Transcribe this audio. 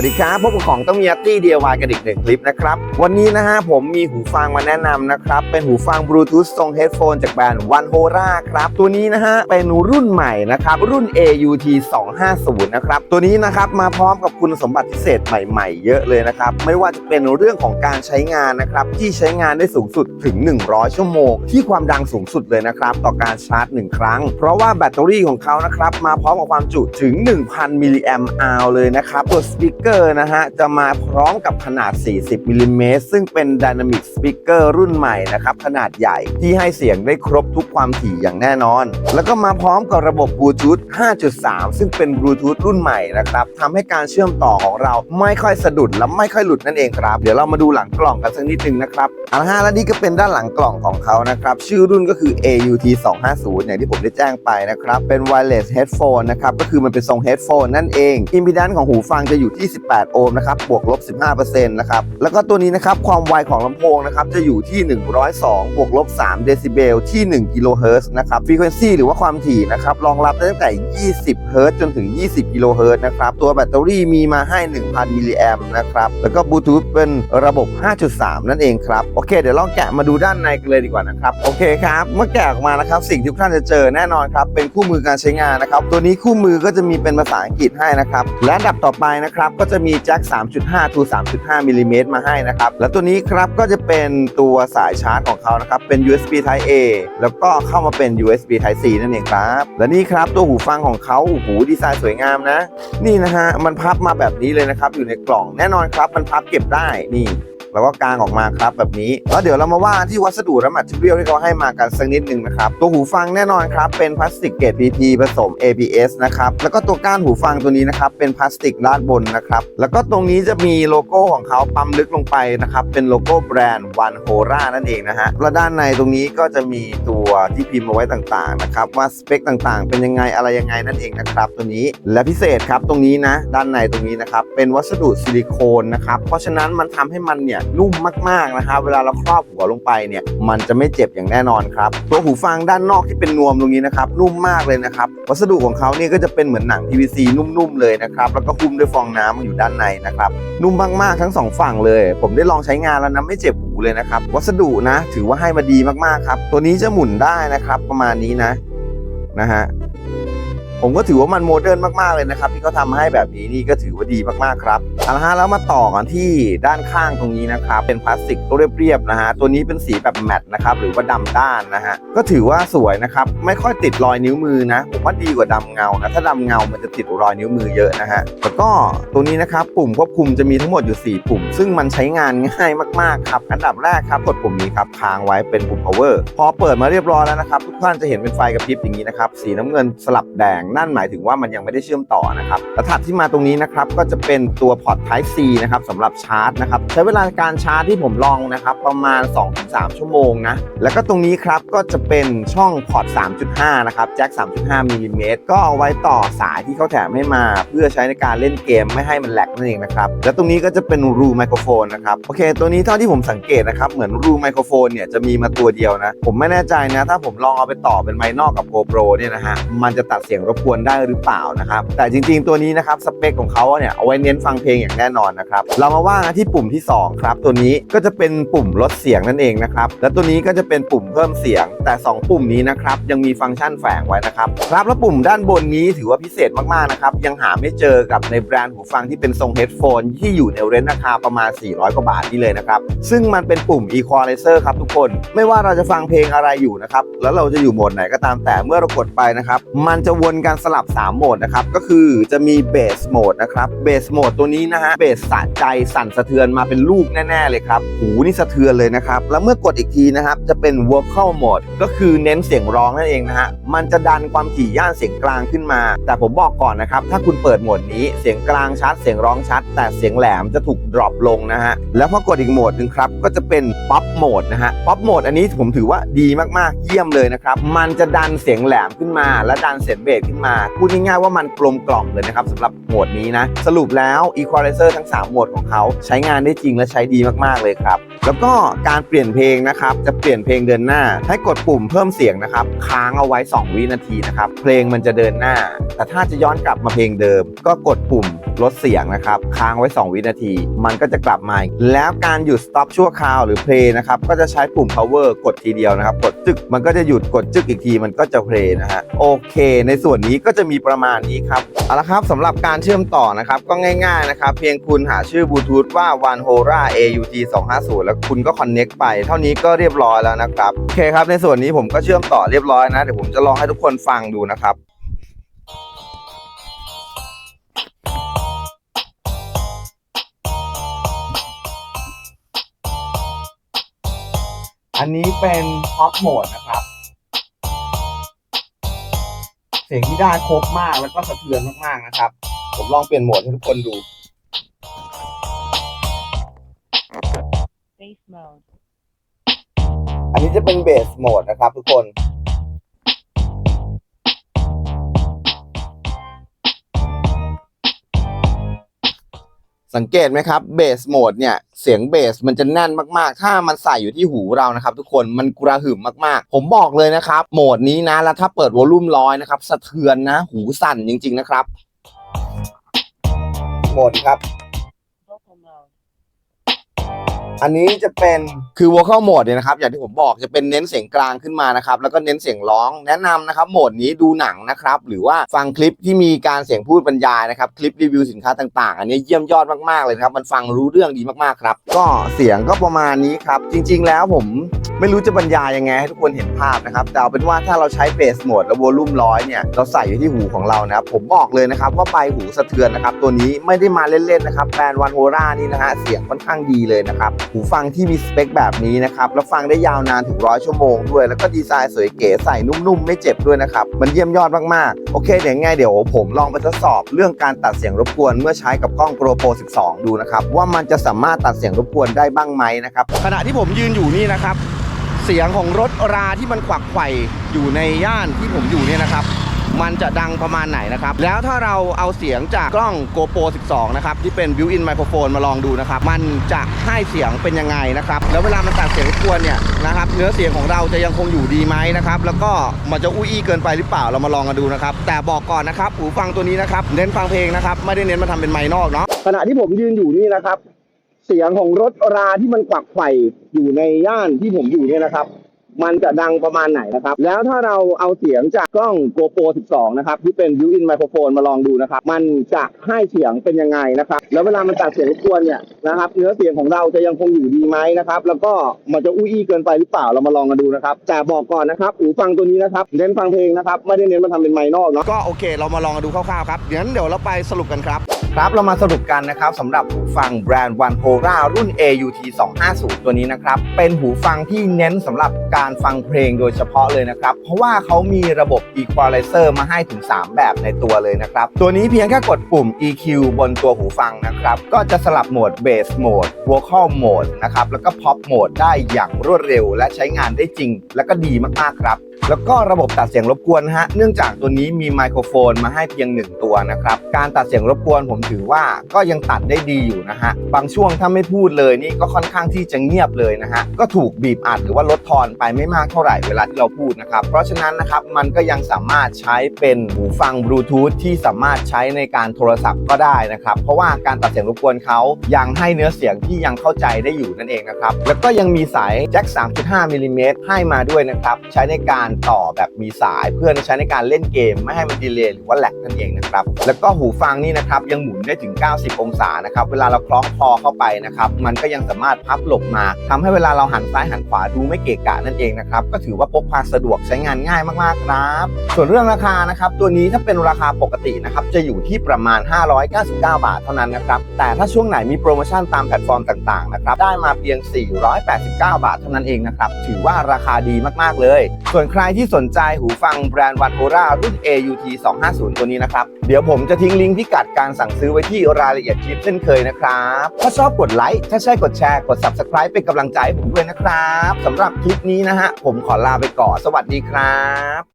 วัสดีครับพบกับของต้องมีอัตตี้ DIY กันอีกหนึ่งคลิปนะครับ วันนี้นะฮะผมมีหูฟังมาแนะนำนะครับ เป็นหูฟังบลูทูธทรงเฮดโฟนจากแบรนด์ One Hora ครับ ตัวนี้นะฮะเป็นรุ่นใหม่นะครับ รุ่น AUT 250นะครับ ตัวนี้นะครับมาพร้อมกับคุณสมบัติพิเศษใหม่ๆ เยอะเลยนะครับ ไม่ว่าจะเป็นเรื่องของการใช้งานนะครับ ที่ใช้งานได้สูงสุดถึง 100 ชั่วโมง ที่ความดังสูงสุดเลยนะครับ ต่อการชาร์จ 1 ครั้ง เพราะว่าแบตเตอรี่ของเขานะครับมาพร้อมกับความจุถึง 1,000มิลลิแอมป์อาวเลยนะครับตัวสปีกเกอร์นะฮะ จะมาพร้อมกับขนาด 40มิลลิเมตรซึ่งเป็น Dynamic Speaker รุ่นใหม่นะครับ ขนาดใหญ่ที่ให้เสียงได้ครบทุกความถี่อย่างแน่นอน แล้วก็มาพร้อมกับระบบบลูทูธ5.3 ซึ่งเป็นบลูทูธรุ่นใหม่นะครับทำให้การเชื่อมต่อของเราไม่ค่อยสะดุดและไม่ค่อยหลุดนั่นเองครับ เดี๋ยวเรามาดูหลังกล่องกันสักนิดนึงนะครับเอาละฮะและนี่ก็เป็นด้านหลังกล่องของเขานะครับ ชื่อรุ่นก็คือ AUT 250อย่างที่ผมได้แจ้งไปนะครับ เป็น wireless headphone นะครับ ก็คือมันเป็นทรง headphone นั่นเองอิมพีดันของหูฟังจะอยู่ที่18โอห์มนะครับ บวกลบ 15%นะครับ แล้วก็ตัวนี้นะครับ ความไวของลำโพงนะครับ จะอยู่ที่ 102 บวกลบ 3 เดซิเบล ที่ 1 กิโลเฮิรตซ์นะครับ frequency หรือว่าความถี่นะครับ รองรับได้ตั้งแต่ 20 เฮิรตซ์จนถึง 20 กิโลเฮิรตซ์นะครับ ตัวแบตเตอรี่มีมาให้ 1,000 มิลลิแอมป์นะครับ แล้วก็บลูทูธเป็นระบบ 5.3 นั่นเองครับ โอเค เดี๋ยวลองแกะมาดูด้านในกันเลยดีกว่านะครับ โอเคครับ เมื่อแกะออกมานะครับ สิ่งที่ทุกท่านจะเจอแน่นอนครับ เป็นคู่มือการใช้งานนะครับ ตัวนี้คู่มือก็จะมีเป็นภาษาอังกฤษให้นะครับ และอันดับต่อไปนะครับก็จะมีแจ็ค 3.5 to 3.5 มิลลิเมตรมาให้นะครับ และตัวนี้ครับก็จะเป็นตัวสายชาร์จของเขานะครับ เป็น USB Type A แล้วก็เข้ามาเป็น USB Type C นั่นเองครับ และนี่ครับตัวหูฟังของเขาโอ้โหดีไซน์สวยงามนะ นี่นะฮะมันพับมาแบบนี้เลยนะครับ อยู่ในกล่องแน่นอนครับ มันพับเก็บได้นี่ แล้วก็กางออกมาครับแบบนี้ แล้วเดี๋ยวเรามาว่าที่วัสดุและแมทเทียลที่เขาให้มากันสักนิดนึงนะครับตัวหูฟังแน่นอนครับเป็นพลาสติกเกรด PP ผสม ABS นะครับแล้วก็ตัวก้านหูฟังตัวนี้นะครับเป็นพลาสติกด้านบนนะครับแล้วก็ตรงนี้จะมีโลโก้ของเขาปั๊มลึกลงไปนะครับเป็นโลโก้แบรนด์ One Hora นั่นเองนะฮะแล้วด้านในตรงนี้ก็จะมีตัวที่พิมพ์เอาไว้ต่างๆนะครับว่าสเปคต่างๆ เป็นยังไงอะไรยังไงนั่นเองนะครับตัวนี้และพิเศษครับตรงนี้นะด้านในตรงนี้นะครับเป็นวัสดุซิลิโคนนะครับเพราะฉะนั้นมันทำให้มันเนี่ยนุ่มมากๆนะครับเวลาเราครอบหัวลงไปเนี่ยมันจะไม่เจ็บอย่างแน่นอนครับตัวหูฟังด้านนอกที่เป็นนวมตรงนี้นะครับนุ่มมากเลยนะครับวัสดุของเขาเนี่ยก็จะเป็นเหมือนหนัง PVC นุ่มๆเลยนะครับแล้วก็หุ้มด้วยฟองน้ำอยู่ด้านในนะครับนุ่มมากๆทั้งสองฝั่งเลย ผมได้ลองใช้งานแล้วนะไม่เจ็บหูเลยนะครับวัสดุนะ ถือว่าให้มาดีมากๆครับตัวนี้จะหมุนได้นะครับประมาณนี้นะนะฮะ ผมก็ถือว่ามันโมเดิร์นมากๆเลยนะครับ ที่เขาทำให้แบบนี้นี่ก็ถือว่าดีมากๆครับเอาละฮะแล้วมาต่อกันที่ด้านข้างตรงนี้นะครับ เป็นพลาสติกเรียบๆนะฮะตัวนี้เป็นสีแบบแมตต์นะครับหรือว่าดำด้านนะฮะก็ถือว่าสวยนะครับไม่ค่อยติดรอยนิ้วมือนะผมว่าดีกว่าดำเงานะถ้าดำเงามันจะติดรอยนิ้วมือเยอะนะฮะแล้วก็ตัวนี้นะครับปุ่มควบคุมจะมีทั้งหมดอยู่ 4 ปุ่ม ซึ่งมันใช้งานง่ายมากๆครับอันดับแรกครับกดปุ่มนี้ครับค้างไว้เป็นปุ่ม power พอเปิดมาเรียบร้อยแล้วนะครับทุกท่านจะเห็นเป็นไฟกระพริบอย่างนี้นะครับสีน้ำเงินสลับแดงนั่นหมายถึงว่ามันยังไม่ได้เชื่อมต่อนะครับแล้วถัดที่มาตรงนี้นะครับก็จะเป็นตัวพอร์ต Type C นะครับสำหรับชาร์จนะครับใช้เวลาการชาร์จที่ผมลองนะครับประมาณ 2-3 ชั่วโมงนะแล้วก็ตรงนี้ครับก็จะเป็นช่องพอร์ต 3.5 นะครับแจ็ค 3.5มิลลิเมตรก็เอาไว้ต่อสายที่เขาแถมให้มา เพื่อใช้ในการเล่นเกมไม่ให้มันแหลกนั่นเองนะครับแล้วตรงนี้ก็จะเป็นรูไมโครโฟนนะครับโอเคตัวนี้เท่าที่ผมสังเกตนะครับเหมือนรูไมโครโฟนเนี่ยจะมีมาตัวเดียวนะผมไม่แน่ใจนะถ้าผมลองเอาไปต่อเป็นไมค์นอกกับ GoPro เนี่ยนะฮะมันจะตัดเสียงรบกวนได้หรือเปล่านะครับแต่จริง ๆ ตัวนี้นะครับสเปคของเขาเนี่ยเอาไว้เน้นฟังเพลงอย่างแน่นอนนะครับเรามาว่ากันที่ปุ่มที่สองครับ ตัวนี้ก็จะเป็นปุ่มลดเสียงนั่นเองนะครับและตัวนี้ก็จะเป็นปุ่มเพิ่มเสียง แต่สองปุ่มนี้นะครับยังมีฟังก์ชันแฝงไว้นะครับครับแล้วปุ่มด้านบนนี้ถือว่าพิเศษมากๆนะครับยังหาไม่เจอกับในแบรนด์หูฟังที่เป็นทรงเฮดโฟนที่อยู่ในเรนจ์ราคาประมาณ 400 กว่าบาทนี่เลยนะครับซึ่งมันเป็นปุ่ม Equalizer ครับทุกคน ไม่ว่าเราจะฟังเพลงอะไรอยู่นะครับแล้วเราจะอยู่โหมดไหนก็ตามแต่เมื่อเรากดไปนะครับมันจะวนกันการสลับ 3 โหมดนะครับ ก็คือจะมีเบสโหมดนะครับเบสโหมดตัวนี้นะฮะเบสสะใจสั่นสะเทือนมาเป็นลูกแน่ ๆ เลยครับหูนี่สะเทือนเลยนะครับ แล้วเมื่อกดอีกทีนะครับ จะเป็น vocal mode ก็คือเน้นเสียงร้องนั่นเองนะฮะ มันจะดันความถี่ย่านเสียงกลางขึ้นมา แต่ผมบอกก่อนนะครับ ถ้าคุณเปิดโหมดนี้เสียงกลางชัด เสียงร้องชัด แต่เสียงแหลมจะถูกดรอปลงนะฮะ แล้วพอกดอีกโหมดหนึ่งครับ ก็จะเป็น pop mode นะฮะ pop mode อันนี้ผมถือว่าดีมากๆ เยี่ยมเลยนะครับ มันจะดันเสียงแหลมขึ้นมา และดันเสียงเบสขึ้นมา พูดง่ายๆว่ามันกลมกล่อมเลยนะครับสำหรับโหมดนี้นะ สรุปแล้ว equalizer ทั้ง 3 โหมดของเขาใช้งานได้จริงและใช้ดีมากๆเลยครับ แล้วก็การเปลี่ยนเพลงนะครับ จะเปลี่ยนเพลงเดินหน้า ให้กดปุ่มเพิ่มเสียงนะครับ ค้างเอาไว้2วินาทีนะครับ เพลงมันจะเดินหน้า แต่ถ้าจะย้อนกลับมาเพลงเดิม ก็กดปุ่ม ลดเสียงนะครับ ค้างไว้ 2 วินาที มันก็จะกลับมาแล้วการหยุด stop ชั่วคราวหรือ play นะครับ ก็จะใช้ปุ่ม power กดทีเดียวนะครับ กดจึกมันก็จะหยุดกดจึกอีกทีมันก็จะ play นะฮะโอเค ในส่วนนี้ก็จะมีประมาณนี้ครับเอาละครับสำหรับการเชื่อมต่อนะครับก็ง่ายๆนะครับเพียงคุณหาชื่อบลูทูธว่า One Hora AUT 250แล้วคุณก็ connect ไป เท่านี้ก็เรียบร้อยแล้วนะครับโอเคครับในส่วนนี้ผมก็เชื่อมต่อเรียบร้อยนะเดี๋ยวผมจะลองให้ทุกคนฟังดูนะครับ อันนี้เป็นท็อปโหมดนะครับ เสียงที่ได้ครบมากแล้วก็สะเทือนมากๆนะครับ ผมลองเปลี่ยนโหมดให้ทุกคนดู Bass mode. อันนี้จะเป็นเบสโหมดนะครับทุกคน สังเกตไหมครับเบสโหมดเนี่ยเสียงเบสมันจะแน่นมากๆ ถ้ามันใส่อยู่ที่หูเรานะครับ ทุกคนมันกระหึ่มมากๆ ผมบอกเลยนะครับโหมดนี้นะแล้วถ้าเปิดวอลลุ่มร้อยนะครับสะเทือนนะหูสั่นจริง ๆนะครับ โหมดครับ อันนี้จะเป็นคือ vocal mode เนี่ยนะครับ อย่างที่ผมบอกจะเป็นเน้นเสียงกลางขึ้นมานะครับ แล้วก็เน้นเสียงร้อง แนะนำนะครับ โหมดนี้ดูหนังนะครับ หรือว่าฟังคลิปที่มีการเสียงพูดบรรยายนะครับ คลิปรีวิวสินค้าต่างๆ อันนี้เยี่ยมยอดมากๆเลยครับ มันฟังรู้เรื่องดีมากๆครับ ก็เสียงก็ประมาณนี้ครับ จริง ๆ แล้วผมไม่รู้จะบรรยายยังไงให้ทุกคนเห็นภาพนะครับ แต่เอาเป็นว่าถ้าเราใช้เบสโหมดและวอลลุ่มร้อยเนี่ย เราใส่อยู่ที่หูของเรานะครับ ผมบอกเลยนะครับว่าใบหูสะเทือนนะครับ ตัวนี้ไม่ได้มาเล่นๆนะครับ แบรนด์วันโฮรานี่นะฮะ เสียงค่อนข้างดีเลยนะครับหูฟังที่มีสเปคแบบนี้นะครับ แล้วฟังได้ยาวนานถึงร้อยชั่วโมงด้วย แล้วก็ดีไซน์สวยเก๋ใส่นุ่มๆ ไม่เจ็บด้วยนะครับ มันเยี่ยมยอดมากๆ โอเคเดี๋ยวไงเดี๋ยวผมลองไปทดสอบเรื่องการตัดเสียงรบกวนเมื่อใช้กับกล้อง GoPro 12 ดูนะครับ ว่ามันจะสามารถตัดเสียงรบกวนได้บ้างไหมนะครับ ขณะที่ผมยืนอยู่นี่นะครับ เสียงของรถราที่มันขวักไขว่อยู่ในย่านที่ผมอยู่เนี่ยนะครับ มันจะดังประมาณไหนนะครับ แล้วถ้าเราเอาเสียงจากกล้อง GoPro 12 นะครับ ที่เป็น built-in microphone มาลองดูนะครับ มันจะให้เสียงเป็นยังไงนะครับ แล้วเวลามันตัดเสียงรบกวนเนี่ยนะครับ เนื้อเสียงของเราจะยังคงอยู่ดีไหมนะครับ แล้วก็มันจะอุ้ยอี้เกินไปหรือเปล่า เรามาลองกันดูนะครับ แต่บอกก่อนนะครับหูฟังตัวนี้นะครับ เน้นฟังเพลงนะครับ ไม่ได้เน้นมาทำเป็นไมค์นอกเนาะ ขณะที่ผมยืนอยู่นี่นะครับ เสียงของรถราที่มันขวักไข่อยู่ในย่านที่ผมอยู่เนี่ยนะครับ มันจะดังประมาณไหนนะครับ แล้วถ้าเราเอาเสียงจากกล้อง GoPro 12 นะครับ ที่เป็น built-in microphone มาลองดูนะครับ มันจะให้เสียงเป็นยังไงนะครับ แล้วเวลามันตัดเสียงรบกวนเนี่ยนะครับ เนื้อเสียงของเราจะยังคงอยู่ดีไหมนะครับ แล้วก็มันจะอุ้ยอี้เกินไปหรือเปล่า เรามาลองกันดูนะครับ แต่บอกก่อนนะครับหูฟังตัวนี้นะครับ เน้นฟังเพลงนะครับ ไม่ได้เน้นมาทำเป็นไมค์นอกเนาะ ก็โอเค เรามาลองกันดูคร่าวๆครับเดี๋ยวเดี๋ยวเราไปสรุปกันครับ ครับเรามาสรุปกันนะครับสำหรับหูฟังแบรนด์ One Hora รุ่น AUT 250 ตัวนี้นะครับ เป็นหูฟังที่เน้นสำหรับการฟังเพลงโดยเฉพาะเลยนะครับ เพราะว่าเขามีระบบ Equalizer มาให้ถึง 3 แบบในตัวเลยนะครับ ตัวนี้เพียงแค่กดปุ่ม EQ บนตัวหูฟังนะครับ ก็จะสลับโหมด Bass Mode Vocal Mode นะครับแล้วก็ Pop Mode ได้อย่างรวดเร็ว และใช้งานได้จริง และก็ดีมากๆครับ แล้วก็ระบบตัดเสียงรบกวนฮะ เนื่องจากตัวนี้มีไมโครโฟนมาให้เพียง 1 ตัวนะครับ การตัดเสียงรบกวนผมถือว่าก็ยังตัดได้ดีอยู่นะฮะ บางช่วงถ้าไม่พูดเลยนี่ก็ค่อนข้างที่จะเงียบเลยนะฮะ ก็ถูกบีบอัดหรือว่าลดทอนไปไม่มากเท่าไหร่เวลาที่เราพูดนะครับ เพราะฉะนั้นนะครับมันก็ยังสามารถใช้เป็นหูฟังบลูทูธที่สามารถใช้ในการโทรศัพท์ก็ได้นะครับ เพราะว่าการตัดเสียงรบกวนเขายังให้เนื้อเสียงที่ยังเข้าใจได้อยู่นั่นเองนะครับ แล้วก็ยังมีสายแจ็ค 3.5มิลลิเมตรให้มาด้วยนะครับ ใช้ในการต่อแบบมีสายเพื่อใช้ในการเล่นเกม ไม่ให้มันดีเลย์หรือว่าแหลกนั่นเองนะครับแล้วก็หูฟังนี่นะครับยังหมุนได้ถึง 90 องศานะครับเวลาเราคล้องคอเข้าไปนะครับมันก็ยังสามารถพับหลบมาทำให้เวลาเราหันซ้ายหันขวาดูไม่เกะกะนั่นเองนะครับก็ถือว่าพกพาสะดวกใช้งานง่ายมากๆครับส่วนเรื่องราคานะครับตัวนี้ถ้าเป็นราคาปกตินะครับจะอยู่ที่ประมาณ 599 บาทเท่านั้นนะครับแต่ถ้าช่วงไหนมีโปรโมชั่นตามแพลตฟอร์มต่างๆนะครับได้มาเพียง 489 บาทเท่านั้นเองนะครับถือว่าราคาดีมากๆเลย ส่วนใครที่สนใจหูฟังแบรนด์วันโอรารุ่น AUT 250 ตัวนี้นะครับ เดี๋ยวผมจะทิ้งลิงก์พิกัดการสั่งซื้อไว้ที่รายละเอียดคลิปเช่นเคยนะครับ ถ้าชอบกดไลค์ ถ้าใช่กดแชร์ กด Subscribe เป็นกำลังใจให้ผมด้วยนะครับสำหรับคลิปนี้นะฮะผมขอลาไปก่อน สวัสดีครับ